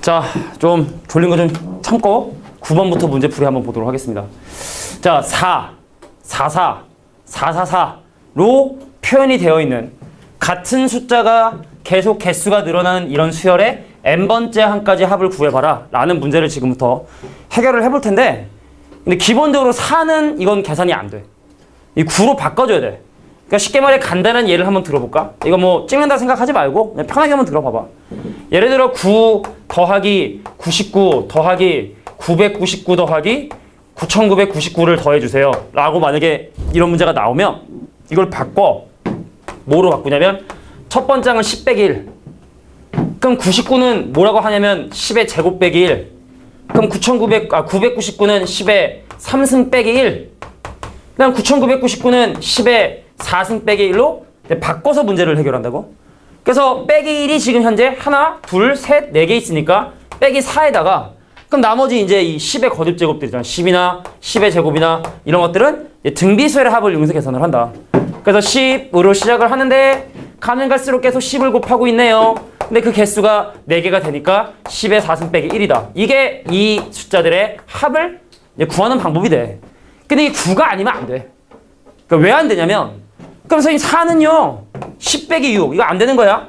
자, 좀 졸린 거 좀 참고 9번부터 문제 풀이 한번 보도록 하겠습니다. 자, 4, 4, 4, 4, 4, 4로 표현이 되어 있는 같은 숫자가 계속 개수가 늘어나는 이런 수열의 n번째 한까지 합을 구해봐라 라는 문제를 지금부터 해결을 해볼 텐데 근데 기본적으로 4는 이건 계산이 안 돼. 이 9로 바꿔줘야 돼. 그러니까 쉽게 말해 간단한 예를 한번 들어볼까? 이거 뭐 찍는다 생각하지 말고 그냥 편하게 한번 들어봐봐. 예를 들어 9 더하기 99 더하기 999 더하기 9999를 더해주세요. 라고 만약에 이런 문제가 나오면 이걸 바꿔. 뭐로 바꾸냐면 첫 번째 항은 10 빼기 1. 그럼 99는 뭐라고 하냐면 10의 제곱 빼기 1. 그럼 9900, 아, 999는 10의 3승 빼기 1. 그다음 9999는 10의 4승 빼기 1로 바꿔서 문제를 해결한다고. 그래서 빼기 1이 지금 현재 하나, 둘, 셋, 네 개 있으니까 빼기 4에다가 그럼 나머지 이제 이 10의 거듭 제곱들이잖아. 10이나 10의 제곱이나 이런 것들은 이제 등비수열의 합을 이용해서 계산을 한다. 그래서 10으로 시작을 하는데 가면 갈수록 계속 10을 곱하고 있네요. 근데 그 개수가 4개가 되니까 10의 4승 빼기 1이다. 이게 이 숫자들의 합을 구하는 방법이 돼. 근데 이 9가 아니면 안 돼. 그러니까 왜 안 되냐면 그럼 선생님 4는요 10 빼기 6 이거 안 되는 거야.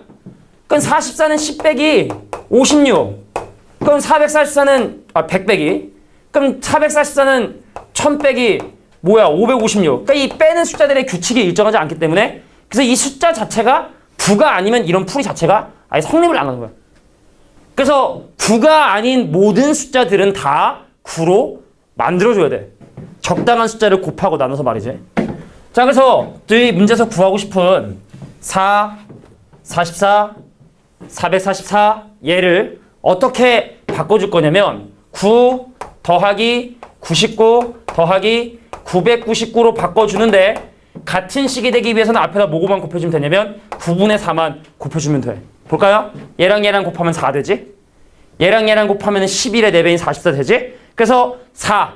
그럼 44는 10 빼기 56 그럼 444는 아 100 빼기 그럼 444는 1000 빼기 뭐야 556 그러니까 이 빼는 숫자들의 규칙이 일정하지 않기 때문에 그래서 이 숫자 자체가 9가 아니면 이런 풀이 자체가 아예 성립을 안 하는 거야. 그래서 9가 아닌 모든 숫자들은 다 9로 만들어줘야 돼. 적당한 숫자를 곱하고 나눠서 말이지. 자, 그래서 저희 문제에서 구하고 싶은 4, 44, 444 얘를 어떻게 바꿔줄 거냐면 9 더하기 99 더하기 999로 바꿔주는데 같은 식이 되기 위해서는 앞에다 뭐고만 곱해주면 되냐면 9분의 4만 곱해주면 돼. 볼까요? 얘랑 얘랑 곱하면 4 되지? 얘랑 얘랑 곱하면 11의 4배인 44 되지? 그래서 4,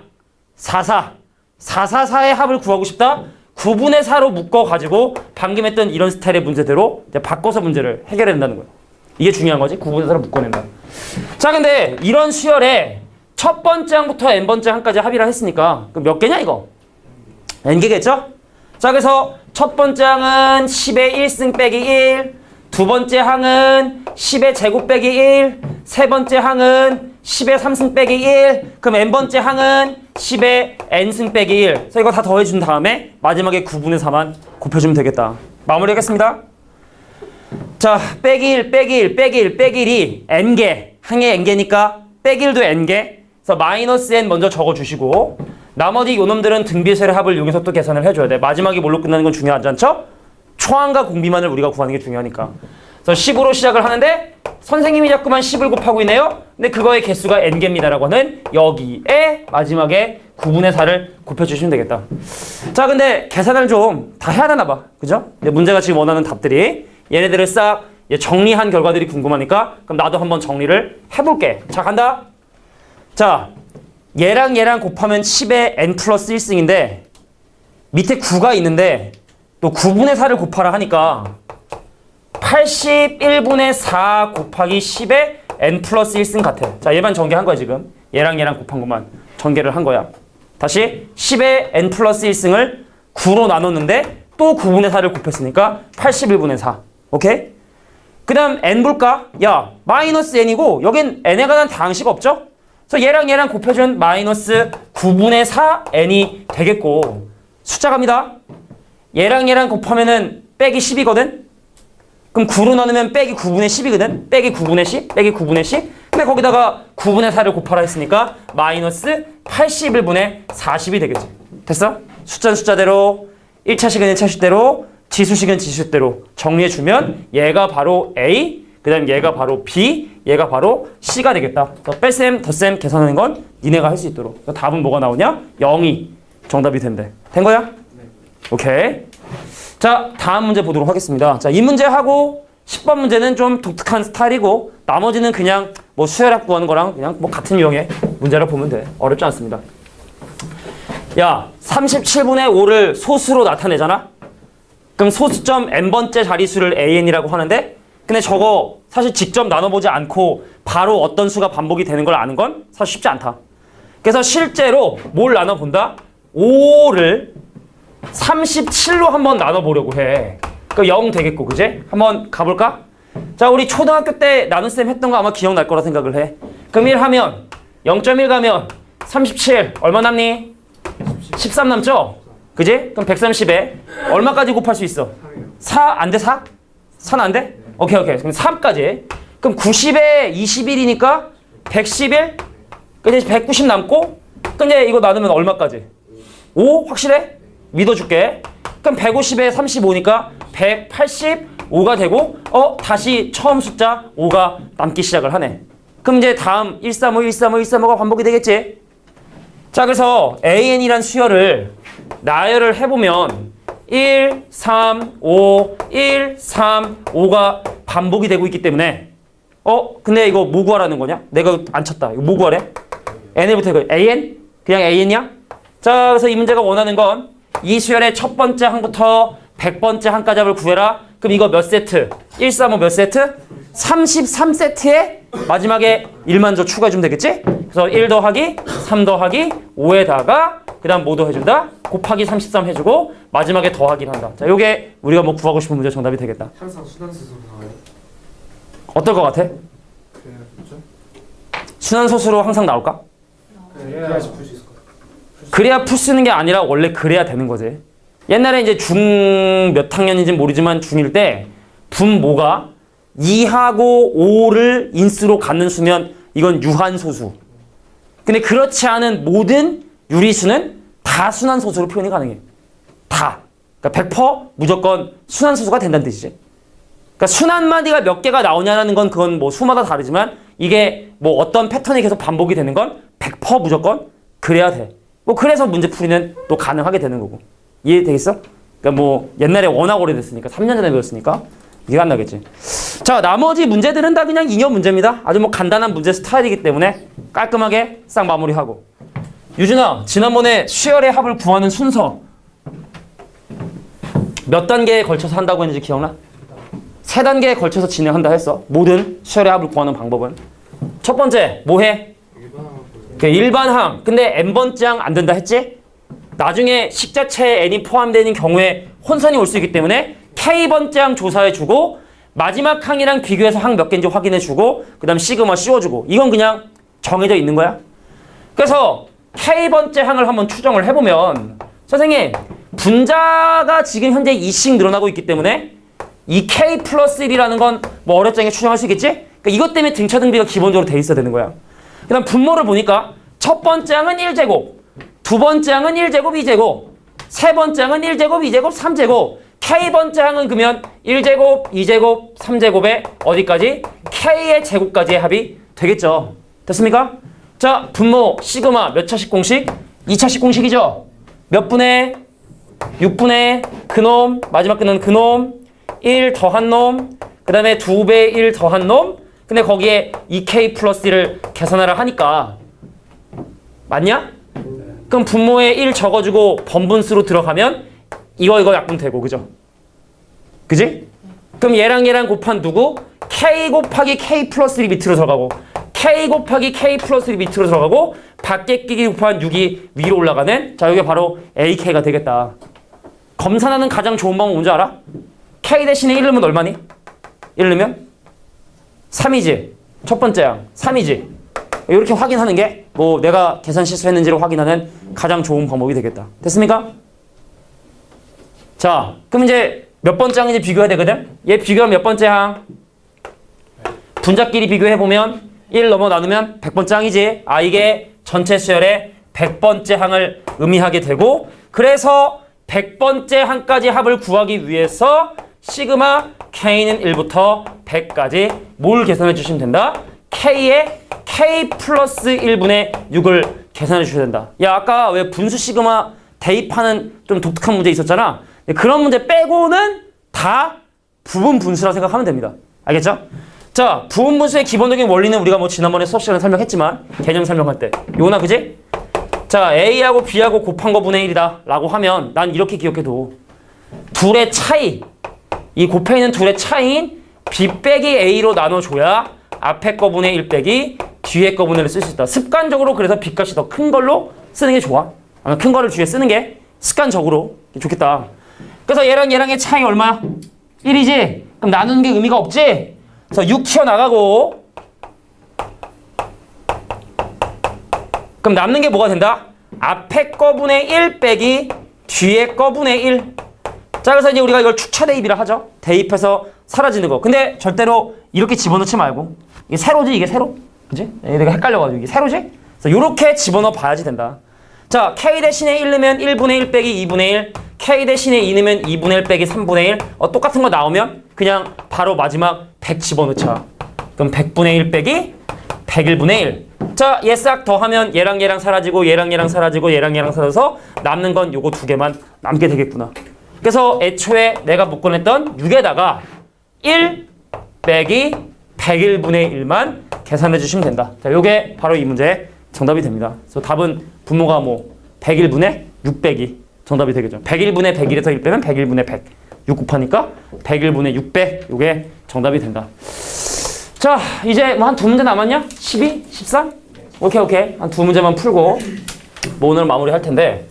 4, 4, 4, 4, 4의 합을 구하고 싶다? 9분의 4로 묶어가지고 방금 했던 이런 스타일의 문제대로 바꿔서 문제를 해결해야 된다는 거예요. 이게 중요한 거지. 9분의 4로 묶어낸다. 자, 근데 이런 수열에 첫 번째 항부터 n번째 항까지 합의를 했으니까 몇 개냐 이거? n개겠죠? 자, 그래서 첫 번째 항은 10의 1승 빼기 1, 두 번째 항은 10의 제곱 빼기 1, 세 번째 항은 10의 3승 빼기 1, 그럼 n번째 항은 10의 n승 빼기 1. 그래서 이거 다 더해준 다음에 마지막에 9분의 4만 곱해주면 되겠다. 마무리하겠습니다. 자, 빼기 1, 빼기 1, 빼기 1, 빼기 1이 n개, 항의 n개니까 빼기 1도 n개. 그래서 마이너스 n 먼저 적어주시고 나머지 요놈들은 등비설의 합을 이용해서 또 계산을 해줘야 돼. 마지막이 뭘로 끝나는 건 중요하지 않죠? 초항과 공비만을 우리가 구하는 게 중요하니까. 그래서 10으로 시작을 하는데 선생님이 자꾸만 10을 곱하고 있네요. 근데 그거의 개수가 n개입니다라고 하는 여기에 마지막에 9분의 4를 곱해주시면 되겠다. 자, 근데 계산을 좀 다 해야 되나 봐. 그죠? 근데 문제가 지금 원하는 답들이 얘네들을 싹 정리한 결과들이 궁금하니까 그럼 나도 한번 정리를 해볼게. 자, 간다. 자, 얘랑 얘랑 곱하면 10의 n 플러스 1승인데 밑에 9가 있는데 또 9분의 4를 곱하라 하니까 81분의 4 곱하기 10의 n 플러스 1승 같아. 자, 얘만 전개한 거야, 지금. 얘랑 얘랑 곱한 것만 전개를 한 거야. 다시 10의 n 플러스 1승을 9로 나눴는데 또 9분의 4를 곱했으니까 81분의 4. 오케이? 그 다음 n 볼까? 야, 마이너스 n이고 여긴 n에 관한 다항식 없죠? 그래서 얘랑 얘랑 곱해준 마이너스 9분의 4 n이 되겠고 숫자 갑니다. 얘랑 얘랑 곱하면은 빼기 10이거든? 그럼 9로 나누면 빼기 9분의 10이거든? 빼기 9분의 10? 빼기 9분의 10? 근데 거기다가 9분의 4를 곱하라 했으니까 마이너스 81분의 40이 되겠지. 됐어? 숫자는 숫자대로 1차식은 1차식대로 지수식은 지수식대로 정리해주면 얘가 바로 A 그 다음 얘가 바로 B 얘가 바로 C가 되겠다. 그래서 뺄셈 덧셈 계산하는 건 니네가 할 수 있도록. 답은 뭐가 나오냐? 0이 정답이 된대. 된 거야? 오케이. 자, 다음 문제 보도록 하겠습니다. 자, 이 문제하고 10번 문제는 좀 독특한 스타일이고 나머지는 그냥 뭐 수열합 구하는 거랑 그냥 뭐 같은 유형의 문제라 보면 돼. 어렵지 않습니다. 야, 37분의 5를 소수로 나타내잖아? 그럼 소수점 n번째 자리수를 an이라고 하는데 근데 저거 사실 직접 나눠보지 않고 바로 어떤 수가 반복이 되는 걸 아는 건 사실 쉽지 않다. 그래서 실제로 뭘 나눠본다? 5를 37로 한번 나눠보려고 해. 그0 되겠고, 그제? 한번 가볼까? 자, 우리 초등학교 때 나눗셈 했던 거 아마 기억날 거라 생각을 해. 그럼 1 하면 0.1 가면 37 얼마 남니? 13 남죠? 그지? 그럼 130에 얼마까지 곱할 수 있어? 4 안 돼? 4? 4는 안 돼? 오케이 오케이 그럼 3까지 그럼 90에 21이니까 111 그럼 이제 190 남고 이제 이거 나누면 얼마까지? 5 확실해? 믿어줄게 그럼 150에 35니까 185가 되고 어 다시 처음 숫자 5가 남기 시작을 하네 그럼 이제 다음 135 135 135가 반복이 되겠지 자 그래서 AN이란 수열을 나열을 해보면 1, 3, 5, 1, 3, 5가 반복이 되고 있기 때문에 어? 근데 이거 뭐 구하라는 거냐? 내가 안 쳤다. 이거 뭐 구하래? N부터 이거 AN? 그냥 AN이야? 자 그래서 이 문제가 원하는 건 이 수열의 첫 번째 항부터 100번째 항까지 합을 구해라. 그럼 이거 몇 세트? 1, 3, 5몇 세트? 33세트에 마지막에 1만 더 추가해주면 되겠지? 그래서 1 더하기 3 더하기 5에다가 그 다음 뭐 더해준다? 곱하기 33 해주고 마지막에 더하기를 한다. 자, 요게 우리가 뭐 구하고 싶은 문제 정답이 되겠다. 항상 순환수소로 나와요. 어떨 것 같아? 그렇죠. 순환소수로 항상 나올까? 그래야지 풀수 있을 것 같아요. 그래야 풀 쓰는 게 아니라 원래 그래야 되는 거지. 옛날에 이제 중 몇 학년인지 모르지만 중1 때 분모가 2하고 5를 인수로 갖는 수면 이건 유한소수. 근데 그렇지 않은 모든 유리수는 다 순환소수로 표현이 가능해. 다. 그러니까 100% 무조건 순환소수가 된다는 뜻이지. 그러니까 순환마디가 몇 개가 나오냐는 건 그건 뭐 수마다 다르지만 이게 뭐 어떤 패턴이 계속 반복이 되는 건 100% 무조건 그래야 돼. 뭐 그래서 문제 풀이는 또 가능하게 되는 거고. 이해되겠어? 그러니까 뭐 옛날에 워낙 오래됐으니까 3년 전에 배웠으니까 이해가 안 나겠지. 자, 나머지 문제들은 다 그냥 잉여 문제입니다. 아주 뭐 간단한 문제 스타일이기 때문에 깔끔하게 싹 마무리하고. 유준아, 지난번에 수열의 합을 구하는 순서 몇 단계에 걸쳐서 한다고 했는지 기억나? 세 단계에 걸쳐서 진행한다 했어. 모든 수열의 합을 구하는 방법은. 첫 번째, 뭐 해? 그 일반 항. 근데 n번째 항 안 된다 했지? 나중에 식자체에 n이 포함되는 경우에 혼선이 올 수 있기 때문에 k번째 항 조사해주고 마지막 항이랑 비교해서 항 몇 개인지 확인해주고 그 다음 시그마 씌워주고 이건 그냥 정해져 있는 거야. 그래서 k번째 항을 한번 추정을 해보면 선생님 분자가 지금 현재 2씩 늘어나고 있기 때문에 이 k 플러스 1이라는 건 뭐 어렵잖게 추정할 수 있겠지? 그러니까 이것 때문에 등차 등비가 기본적으로 돼 있어야 되는 거야. 그 다음 분모를 보니까 첫 번째 항은 1제곱, 두 번째 항은 1제곱, 2제곱, 세 번째 항은 1제곱, 2제곱, 3제곱, k번째 항은 그러면 1제곱, 2제곱, 3제곱에 어디까지? k의 제곱까지의 합이 되겠죠. 됐습니까? 자, 분모 시그마 몇 차식 공식? 2차식 공식이죠. 몇 분의 6분의 그놈, 마지막 근은 그놈, 1 더한 놈, 그 다음에 2배 1 더한 놈, 근데 거기에 2k 플러스 1을 계산하라 하니까 맞냐? 그럼 분모에 1 적어주고 번분수로 들어가면 이거 이거 약분 되고 그죠? 그지? 그럼 얘랑 얘랑 곱한 누구? k 곱하기 k 플러스 1이 밑으로 들어가고 k 곱하기 k 플러스 1이 밑으로 들어가고 밖에 끼기 곱한 6이 위로 올라가는 자 이게 바로 ak가 되겠다. 검산하는 가장 좋은 방법 뭔지 알아? k 대신에 1 넣으면 얼마니? 1 넣으면 3이지. 첫 번째 양 3이지. 이렇게 확인하는 게 뭐 내가 계산 실수했는지를 확인하는 가장 좋은 방법이 되겠다. 됐습니까? 자, 그럼 이제 몇 번째 항인지 비교해야 되거든? 얘 비교하면 몇 번째 항? 분자끼리 비교해보면 1 넘어 나누면 100번째 항이지. 아, 이게 전체 수열의 100번째 항을 의미하게 되고 그래서 100번째 항까지 합을 구하기 위해서 시그마 k는 1부터 100까지 뭘 계산해 주시면 된다? k의 k 플러스 1분의 6을 계산해 주셔야 된다. 야 아까 왜 분수 시그마 대입하는 좀 독특한 문제 있었잖아. 그런 문제 빼고는 다 부분 분수라 생각하면 됩니다. 알겠죠? 자, 부분 분수의 기본적인 원리는 우리가 뭐 지난번에 수업 시간에 설명했지만 개념 설명할 때 요나 그지? 자, A하고 B하고 곱한 거 분의 1이다 라고 하면 난 이렇게 기억해도 둘의 차이 이 곱해 있는 둘의 차이인 B 빼기 A로 나눠줘야 앞에 거분의 1 빼기 뒤에 거분을 쓸수 있다. 습관적으로 그래서 B 값이 더 큰 걸로 쓰는 게 좋아. 아마 큰 거를 뒤에 쓰는 게 습관적으로 좋겠다. 그래서 얘랑 얘랑의 차이 얼마야? 1이지? 그럼 나누는 게 의미가 없지? 그래서 6 튀어나가고 그럼 남는 게 뭐가 된다? 앞에 거분의 1 빼기 뒤에 거분의 1. 자, 그래서 이제 우리가 이걸 축차 대입이라 하죠. 대입해서 사라지는 거. 근데 절대로 이렇게 집어넣지 말고. 이게 세로지, 이게 세로? 그지? 내가 헷갈려가지고 이게 세로지? 그래서 이렇게 집어넣어 봐야지 된다. 자, k 대신에 1 넣으면 1분의 1 빼기 2분의 1. k 대신에 2 넣으면 2분의 1 빼기 3분의 1. 어, 똑같은 거 나오면 그냥 바로 마지막 100 집어넣자. 그럼 100분의 1 빼기 101분의 1. 자, 얘 싹 더하면 얘랑 얘랑 사라지고 얘랑 얘랑 사라지고 얘랑 얘랑 사라져서 남는 건 요거 두 개만 남게 되겠구나. 그래서 애초에 내가 묶어냈던 6에다가 1 빼기 101분의 1만 계산해 주시면 된다. 자, 요게 바로 이 문제의 정답이 됩니다. 그래서 답은 분모가 뭐 101분의 6 빼기 정답이 되겠죠. 101분의 101에서 1 빼면 101분의 100. 6 곱하니까 101분의 600 요게 정답이 된다. 자, 이제 뭐 한 두 문제 남았냐? 12? 13? 오케이, 오케이. 한 두 문제만 풀고 뭐 오늘 마무리 할 텐데.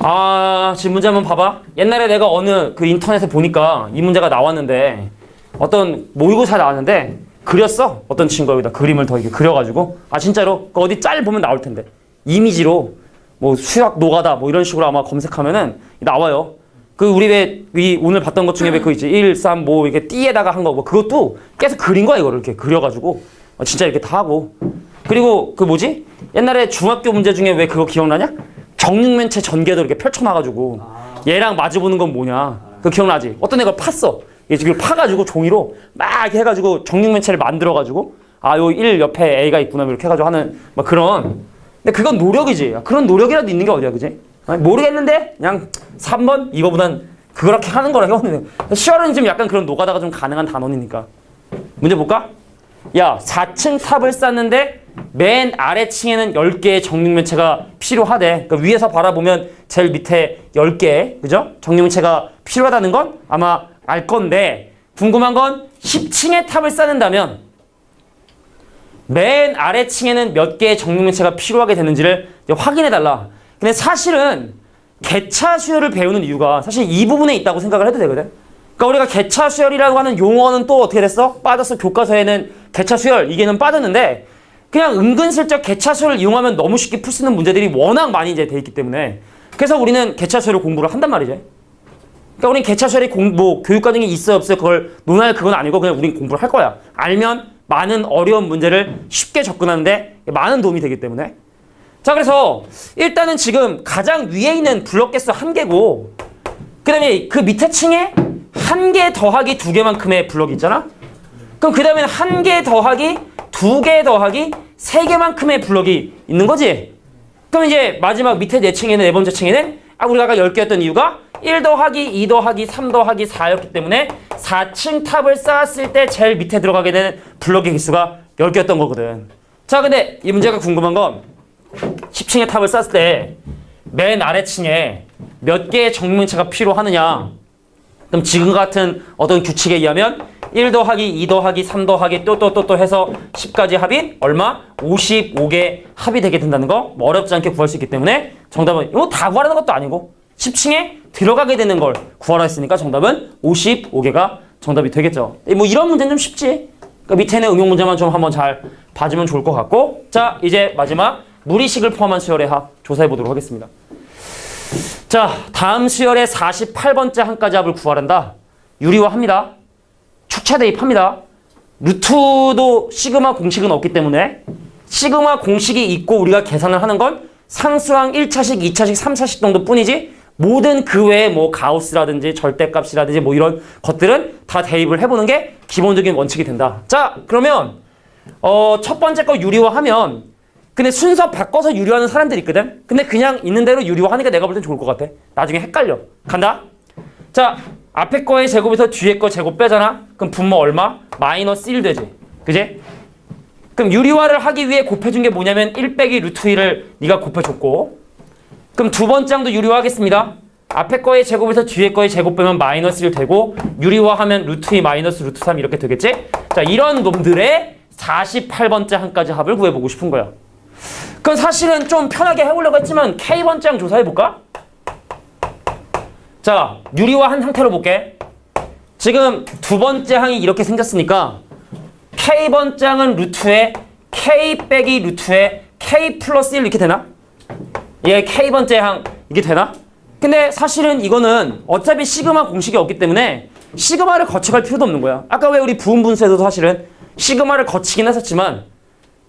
아, 지금 문제 한번 봐봐. 옛날에 내가 어느 그 인터넷에 보니까 이 문제가 나왔는데 어떤 모의고사 나왔는데 그렸어. 어떤 친구가 여기다 그림을 더 이렇게 그려가지고. 아, 진짜로. 그 어디 짤 보면 나올 텐데. 이미지로 뭐 수학 노가다 뭐 이런 식으로 아마 검색하면은 나와요. 그 우리 왜 이 오늘 봤던 것 중에 왜 그 있지 1, 3, 뭐 이렇게 띠에다가 한 거 뭐 그것도 계속 그린 거야 이거를 이렇게 그려가지고 어, 진짜 이렇게 다 하고 그리고 그 뭐지 옛날에 중학교 문제 중에 왜 그거 기억나냐 정육면체 전개도 이렇게 펼쳐놔가지고 얘랑 마주보는 건 뭐냐? 그 기억나지? 어떤 애가 팠어. 얘 지금 파가지고 종이로 막 이렇게 해가지고 정육면체를 만들어가지고 아요 1 옆에 A가 있구나 이렇게 해가지고 하는 막 그런. 근데 그건 노력이지. 그런 노력이라도 있는 게 어디야 그지? 아니, 모르겠는데 그냥 3번 이거보단 그렇게 하는 거라고 시월은 지금 약간 그런 노가다가 좀 가능한 단원이니까. 문제 볼까? 야 4층 탑을 쌓는데 맨 아래층에는 10개의 정육면체가 필요하대 그러니까 위에서 바라보면 제일 밑에 10개 그죠? 정육면체가 필요하다는 건 아마 알 건데 궁금한 건 10층의 탑을 쌓는다면 맨 아래층에는 몇 개의 정육면체가 필요하게 되는지를 확인해 달라. 근데 사실은 개차 수열을 배우는 이유가 사실 이 부분에 있다고 생각을 해도 되거든. 그러니까 우리가 개차 수열이라고 하는 용어는 또 어떻게 됐어? 빠졌어. 교과서에는 개차 수열 이게는 빠졌는데 그냥 은근슬쩍 개차 수열을 이용하면 너무 쉽게 풀 수 있는 문제들이 워낙 많이 이제 돼 있기 때문에 그래서 우리는 개차 수열을 공부를 한단 말이지. 그러니까 우린 개차 수열이 공, 뭐 교육 과정이 있어 없어요 그걸 논할 그건 아니고 그냥 우린 공부를 할 거야. 알면 많은 어려운 문제를 쉽게 접근하는데 많은 도움이 되기 때문에. 자, 그래서 일단은 지금 가장 위에 있는 블록 개수 한 개고, 그 다음에 그 밑에 층에 한 개 더하기 두 개만큼의 블록이 있잖아? 그럼 그 다음에 한개 더하기 두 개 더하기 세 개만큼의 블록이 있는 거지? 그럼 이제 마지막 밑에 네 층에는 네 번째 층에는 아 우리가 아까 10개였던 이유가 1 더하기 2 더하기 3 더하기 4였기 때문에 4층 탑을 쌓았을 때 제일 밑에 들어가게 되는 블록의 개수가 10개였던 거거든. 자 근데 이 문제가 궁금한 건 10층의 탑을 쌓았을 때 맨 아래층에 몇 개의 정문체가 필요하느냐 그럼 지금 같은 어떤 규칙에 의하면 1 더하기 2 더하기 3 더하기 또 또 또 또 해서 10까지 합이 얼마? 55개 합이 되게 된다는 거 뭐 어렵지 않게 구할 수 있기 때문에 정답은 이거 다 구하라는 것도 아니고 10층에 들어가게 되는 걸 구하라 했으니까 정답은 55개가 정답이 되겠죠. 뭐 이런 문제는 좀 쉽지. 그러니까 밑에는 응용 문제만 좀 한번 잘 봐주면 좋을 것 같고 자 이제 마지막 무리식을 포함한 수열의 합 조사해 보도록 하겠습니다. 자, 다음 수열의 48번째 한가지 합을 구하란다. 유리화합니다. 축차 대입합니다. 루트도 시그마 공식은 없기 때문에 시그마 공식이 있고 우리가 계산을 하는 건 상수항 1차식, 2차식, 3차식 정도 뿐이지 모든 그 외에 뭐 가우스라든지 절대값이라든지 뭐 이런 것들은 다 대입을 해보는 게 기본적인 원칙이 된다. 자, 그러면 어, 첫 번째 거 유리화하면 근데 순서 바꿔서 유리화하는 사람들이 있거든? 근데 그냥 있는 대로 유리화하는 게 내가 볼 땐 좋을 것 같아. 나중에 헷갈려. 간다? 자, 앞에 거의 제곱에서 뒤에 거 제곱 빼잖아? 그럼 분모 얼마? 마이너스 1 되지. 그지? 그럼 유리화를 하기 위해 곱해준 게 뭐냐면 1 빼기 루트 1을 네가 곱해줬고 그럼 두 번째 항도 유리화 하겠습니다. 앞에 거의 제곱에서 뒤에 거의 제곱 빼면 마이너스 1 되고 유리화 하면 루트 2 마이너스 루트 3 이렇게 되겠지? 자 이런 놈들의 48번째 항까지 합을 구해보고 싶은 거야. 그럼 사실은 좀 편하게 해보려고 했지만 K번째 항 조사해볼까? 자 유리화한 상태로 볼게. 지금 두 번째 항이 이렇게 생겼으니까 K번째 항은 루트에 K 빼기 루트에 K 플러스 1 이렇게 되나? 얘 K번째 항 이게 되나? 근데 사실은 이거는 어차피 시그마 공식이 없기 때문에 시그마를 거쳐갈 필요도 없는 거야. 아까 왜 우리 부분 분수에서도 사실은 시그마를 거치긴 했었지만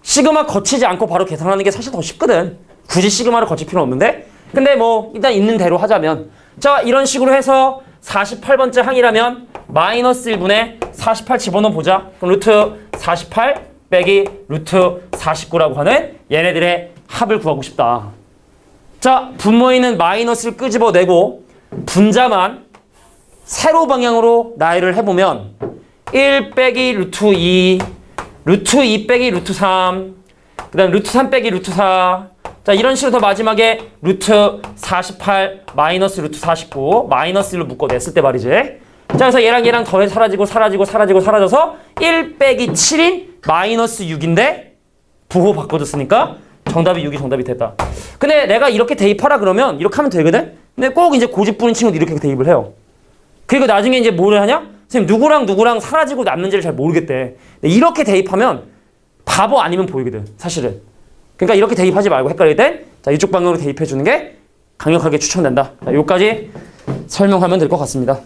시그마 거치지 않고 바로 계산하는 게 사실 더 쉽거든. 굳이 시그마를 거칠 필요는 없는데. 근데 뭐 일단 있는 대로 하자면 자 이런 식으로 해서 48번째 항이라면 마이너스 1분의 48 집어넣어 보자. 그럼 루트 48 빼기 루트 49라고 하는 얘네들의 합을 구하고 싶다. 자, 분모에는 마이너스를 끄집어내고 분자만 세로 방향으로 나열을 해보면 1 빼기 루트 2, 루트 2 빼기 루트 3, 그 다음 루트 3 빼기 루트 4. 자, 이런 식으로 더 마지막에 루트 48 마이너스 루트 49 마이너스 1로 묶어냈을 때 말이지. 자, 그래서 얘랑 얘랑 더해 사라지고 사라지고 사라지고 사라져서 1 빼기 7인 마이너스 6인데 부호 바꿔줬으니까 정답이 6이 정답이 됐다. 근데 내가 이렇게 대입하라 그러면 이렇게 하면 되거든? 근데 꼭 이제 고집 부린 친구들 이렇게 대입을 해요. 그리고 나중에 이제 뭐를 하냐? 선생님 누구랑 누구랑 사라지고 남는지를 잘 모르겠대. 이렇게 대입하면 바보 아니면 보이거든, 사실은. 그러니까 이렇게 대입하지 말고 헷갈릴 땐 자, 이쪽 방향으로 대입해 주는 게 강력하게 추천된다. 자, 여기까지 설명하면 될 것 같습니다.